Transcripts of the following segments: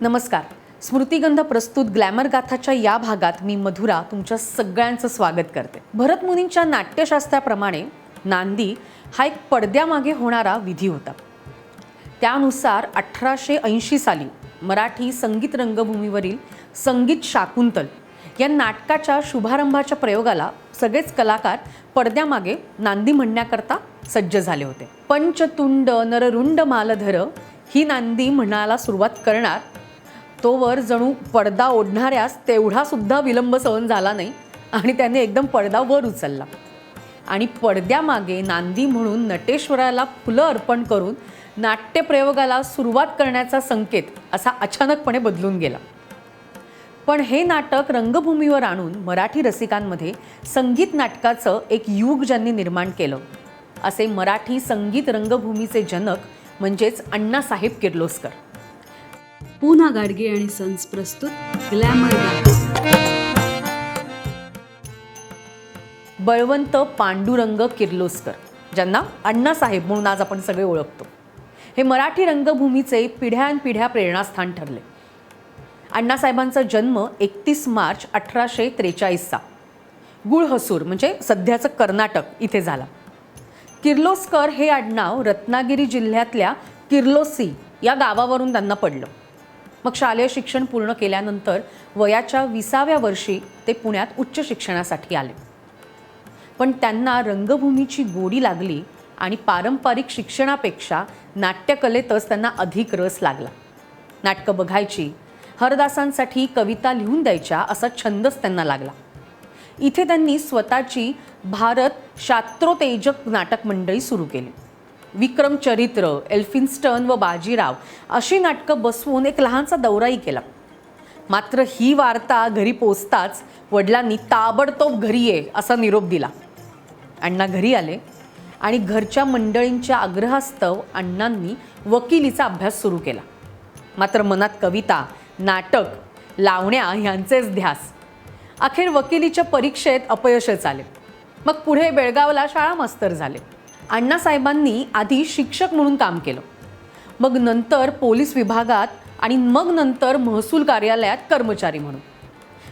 नमस्कार. स्मृतिगंध प्रस्तुत ग्लॅमर गाथाच्या या भागात मी मधुरा तुमच्या सगळ्यांचं स्वागत करते. भरत मुनींच्या नाट्यशास्त्राप्रमाणे नांदी हा एक पडद्यामागे होणारा विधी होता. त्यानुसार अठराशे ऐंशी साली मराठी संगीत रंगभूमीवरील संगीत शाकुंतल या नाटकाच्या शुभारंभाच्या प्रयोगाला सगळेच कलाकार पडद्यामागे नांदी म्हणण्याकरता सज्ज झाले होते. पंचतुंड नररुंड मालधर ही नांदी म्हणायला सुरुवात करणार तोवर जणू पडदा ओढणाऱ्यास तेवढासुद्धा विलंब सहन झाला नाही आणि त्याने एकदम पडदा वर उचलला. आणि पडद्यामागे नांदी म्हणून नटेश्वराला फुलं अर्पण करून नाट्यप्रयोगाला सुरुवात करण्याचा संकेत असा अचानकपणे बदलून गेला. पण हे नाटक रंगभूमीवर आणून मराठी रसिकांमध्ये संगीत नाटकाचं एक युग ज्यांनी निर्माण केलं. असे मराठी संगीत रंगभूमीचे जनक म्हणजेच अण्णासाहेब किर्लोस्कर. पूना गाडगे आणि सन्स प्रस्तुत ग्लॅमर बळवंत पांडुरंग किर्लोस्कर ज्यांना अण्णासाहेब म्हणून आज आपण सगळे ओळखतो. हे मराठी रंगभूमीचे पिढ्यानपिढ्या प्रेरणास्थान ठरले. अण्णासाहेबांचा जन्म एकतीस मार्च अठराशे त्रेचाळीसचा. गुळहसूर म्हणजे सध्याचं कर्नाटक इथे झाला. किर्लोस्कर हे आडनाव रत्नागिरी जिल्ह्यातल्या किर्लोसी या गावावरून त्यांना पडलं. मग शालेय शिक्षण पूर्ण केल्यानंतर वयाच्या विसाव्या वर्षी ते पुण्यात उच्च शिक्षणासाठी आले. पण त्यांना रंगभूमीची गोडी लागली आणि पारंपरिक शिक्षणापेक्षा नाट्यकलेतच त्यांना अधिक रस लागला. नाटकं बघायची हरदासांसाठी कविता लिहून द्यायच्या असा छंदच त्यांना लागला. इथे त्यांनी स्वतःची भारत शास्त्रोतेजक नाटक मंडळी सुरू केली. विक्रम चरित्र एल्फिन्स्टन व बाजीराव अशी नाटकं बसवून एक लहानसा दौराही केला. मात्र ही वार्ता घरी पोचताच वडिलांनी ताबडतोब घरी ये असा निरोप दिला. अण्णा घरी आले आणि घरच्या मंडळींच्या आग्रहास्तव अण्णांनी वकिलीचा अभ्यास सुरू केला. मात्र मनात कविता नाटक लावण्या ह्यांचेच ध्यास. अखेर वकिलीच्या परीक्षेत अपयशच आले. मग पुढे बेळगावला शाळा मास्तर झाले. अण्णासाहेबांनी आधी शिक्षक म्हणून काम केलं. मग नंतर पोलीस विभागात आणि मग नंतर महसूल कार्यालयात कर्मचारी म्हणून.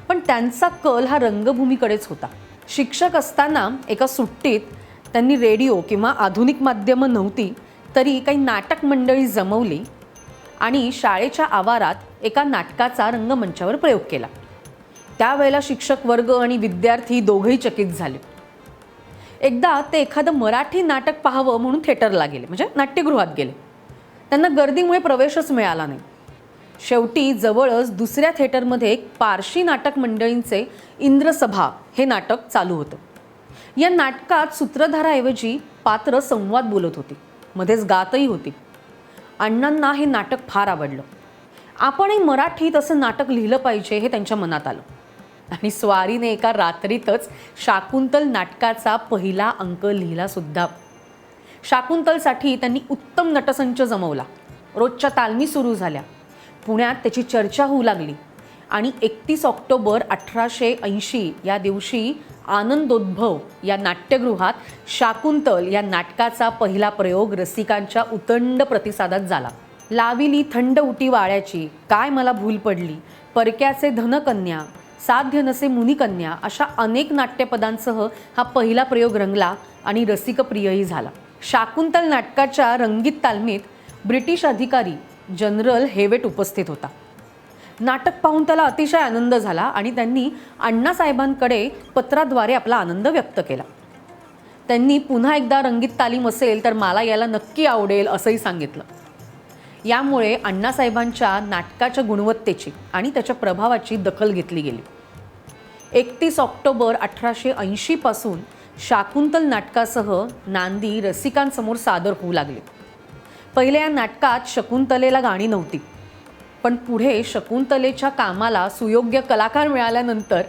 पण त्यांचा कल हा रंगभूमीकडेच होता. शिक्षक असताना एका सुट्टीत त्यांनी रेडिओ किंवा आधुनिक माध्यमं नव्हती तरी काही नाटक मंडळी जमवली आणि शाळेच्या आवारात एका नाटकाचा रंगमंचावर प्रयोग केला. त्यावेळेला शिक्षक वर्ग आणि विद्यार्थी दोघंही चकित झाले. एकदा ते एखादं मराठी नाटक पाहावं म्हणून थिएटरला गेले म्हणजे नाट्यगृहात गेले. त्यांना गर्दीमुळे प्रवेशच मिळाला नाही. शेवटी जवळच दुसऱ्या थिएटरमध्ये एक पारशी नाटक मंडळींचे इंद्रसभा हे नाटक चालू होतं. या नाटकात सूत्रधाराऐवजी पात्र संवाद बोलत होती. मध्येच गातही होती. अण्णांना हे नाटक फार आवडलं. आपणही मराठीत असं नाटक लिहिलं पाहिजे हे त्यांच्या मनात आलं. आणि स्वारीने एका रात्रीतच शाकुंतल नाटकाचा पहिला अंक लिहिला सुद्धा. शाकुंतलसाठी त्यांनी उत्तम नटसंच जमवला. रोजच्या तालमी सुरू झाल्या. पुण्यात त्याची चर्चा होऊ लागली. आणि एकतीस ऑक्टोबर अठराशे ऐंशी या दिवशी आनंदोद्भव या नाट्यगृहात शाकुंतल या नाटकाचा पहिला प्रयोग रसिकांच्या उतंड प्रतिसादात झाला. लाविली थंड उटी वाळ्याची काय मला भूल पडली? परक्याचे धनकन्या साध्य नसे मुनिकन्या अशा अनेक नाट्यपदांसह हा पहिला प्रयोग रंगला आणि रसिकप्रियही झाला. शाकुंतल नाटकाच्या रंगीत तालमीत ब्रिटिश अधिकारी जनरल हेवेट उपस्थित होता. नाटक पाहून त्याला अतिशय आनंद झाला आणि त्यांनी अण्णासाहेबांकडे पत्राद्वारे आपला आनंद व्यक्त केला. त्यांनी पुन्हा एकदा रंगीत तालीम असेल तर मला याला नक्की आवडेल असंही सांगितलं. यामुळे अण्णासाहेबांच्या नाटकाच्या गुणवत्तेची आणि त्याच्या प्रभावाची दखल घेतली गेली. एकतीस ऑक्टोबर अठराशे ऐंशीपासून शाकुंतल नाटकासह नांदी रसिकांसमोर सादर होऊ लागले. पहिल्या या नाटकात शकुंतलेला गाणी नव्हती पण पुढे शकुंतलेच्या कामाला सुयोग्य कलाकार मिळाल्यानंतर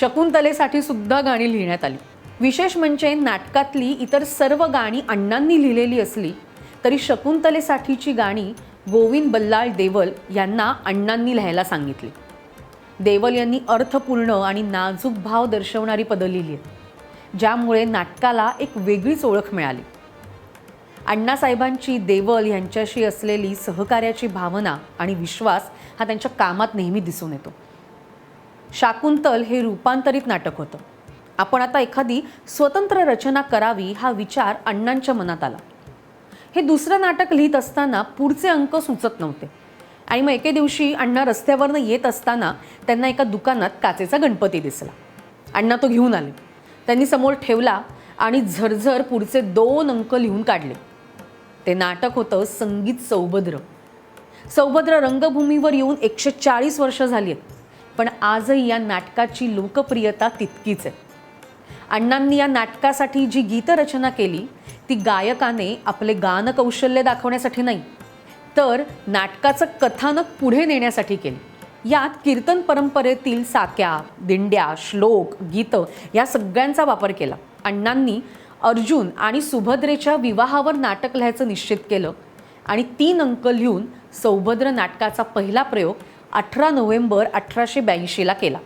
शकुंतलेसाठी सुद्धा गाणी लिहिण्यात आली. विशेष म्हणजे नाटकातली इतर सर्व गाणी अण्णांनी लिहिलेली असली तरी शकुंतलेसाठीची गाणी गोविंद बल्लाळ देवल यांना अण्णांनी लिहायला सांगितली. देवल यांनी अर्थपूर्ण आणि नाजूक भाव दर्शवणारी पदं लिहिली आहेत ज्यामुळे नाटकाला एक वेगळीच ओळख मिळाली. अण्णासाहेबांची देवल यांच्याशी असलेली सहकार्याची भावना आणि विश्वास हा त्यांच्या कामात नेहमी दिसून येतो. शाकुंतल हे रूपांतरित नाटक होतं. आपण आता एखादी स्वतंत्र रचना करावी हा विचार अण्णांच्या मनात आला. हे दुसरं नाटक लिहित असताना पुढचे अंक सुचत नव्हते. आणि मग एके दिवशी अण्णा रस्त्यावरनं येत असताना त्यांना एका दुकानात काचेचा गणपती दिसला. अण्णा तो घेऊन आले. त्यांनी समोर ठेवला आणि झरझर पुढचे दोन अंक लिहून काढले. ते नाटक होतं संगीत सौभद्र. सौभद्र रंगभूमीवर येऊन एकशे चाळीस वर्ष झाली आहेत पण आजही या नाटकाची लोकप्रियता तितकीच आहे. अण्णांनी या नाटकासाठी जी गीतरचना केली ती गायकाने आपले गानकौशल्य दाखवण्यासाठी नाही तर नाटकाचं कथानक पुढे नेण्यासाठी केली. यात कीर्तन परंपरेतील साक्या दिंड्या श्लोक गीतं या सगळ्यांचा वापर केला. अण्णांनी अर्जुन आणि सुभद्रेच्या विवाहावर नाटक लिहायचं निश्चित केलं. आणि तीन अंक लिहून सौभद्र नाटकाचा पहिला प्रयोग अठरा नोव्हेंबर अठराशे ब्याऐंशीला केला.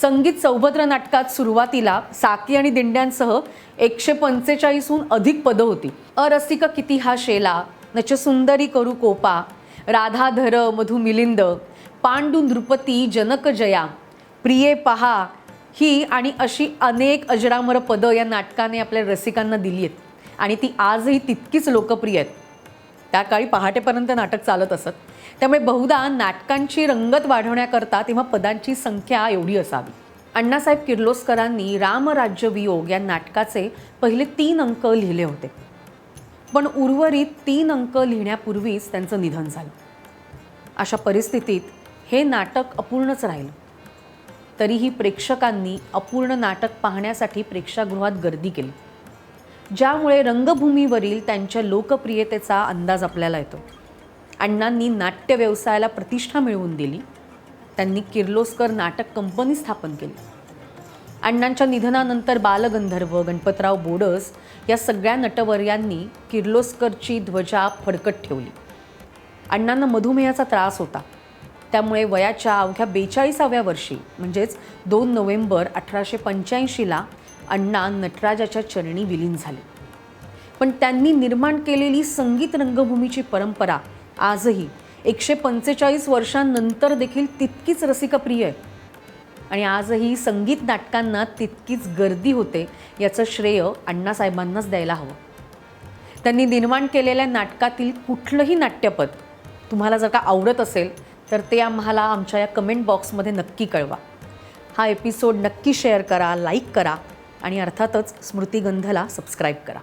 संगीत सौभद्र नाटकात सुरुवातीला साकी आणि दिंड्यांसह एकशे पंचेचाळीसहून अधिक पदं होती. अरसिक किती हा शेला नच सुंदरी करू कोपा राधाधर मधु मिलिंद पांडू नृपती जनक जया प्रिये पहा ही आणि अशी अनेक अजरामर पदं या नाटकाने आपल्या रसिकांना दिली आहेत. आणि ती आजही तितकीच लोकप्रिय आहेत. त्या काळी पहाटेपर्यंत नाटक चालत असत. त्यामुळे बहुधा नाटकांची रंगत वाढवण्याकरता तेव्हा पदांची संख्या एवढी असावी. अण्णासाहेब किर्लोस्करांनी रामराज्य वियोग या नाटकाचे पहिले तीन अंक लिहिले होते. पण उर्वरित तीन अंक लिहिण्यापूर्वीच त्यांचं निधन झालं. अशा परिस्थितीत हे नाटक अपूर्णच राहिलं. तरीही प्रेक्षकांनी अपूर्ण नाटक पाहण्यासाठी प्रेक्षागृहात गर्दी केली. ज्यामुळे रंगभूमीवरील त्यांच्या लोकप्रियतेचा अंदाज आपल्याला येतो. अण्णांनी नाट्य व्यवसायाला प्रतिष्ठा मिळवून दिली. त्यांनी किर्लोस्कर नाटक कंपनी स्थापन केली. अण्णांच्या निधनानंतर बालगंधर्व गणपतराव बोडस या सगळ्या नटवर्यांनी किर्लोस्करची ध्वजा फडकत ठेवली. अण्णांना मधुमेहाचा त्रास होता. त्यामुळे वयाच्या अवघ्या बेचाळीसाव्या वर्षी म्हणजेच दोन नोव्हेंबर अठराशे पंच्याऐंशीला अण्णा नटराजाच्या चरणी विलीन झाले. पण त्यांनी निर्माण केलेली संगीत रंगभूमीची परंपरा आजही एकशे पंचेचाळीस वर्षांनंतर देखील तितकीच रसिकप्रिय आहे. आणि आजही संगीत नाटकांना तितकीच गर्दी होते याचं श्रेय अण्णासाहेबांनाच द्यायला हवं. त्यांनी निर्माण केलेल्या नाटकातील कुठलंही नाट्यपद तुम्हाला जर का आवडत असेल तर ते आम्हाला आमच्या या कमेंट बॉक्समध्ये नक्की कळवा. हा एपिसोड नक्की शेअर करा लाईक करा आणि अर्थातच स्मृतिगंधला सबस्क्राईब करा.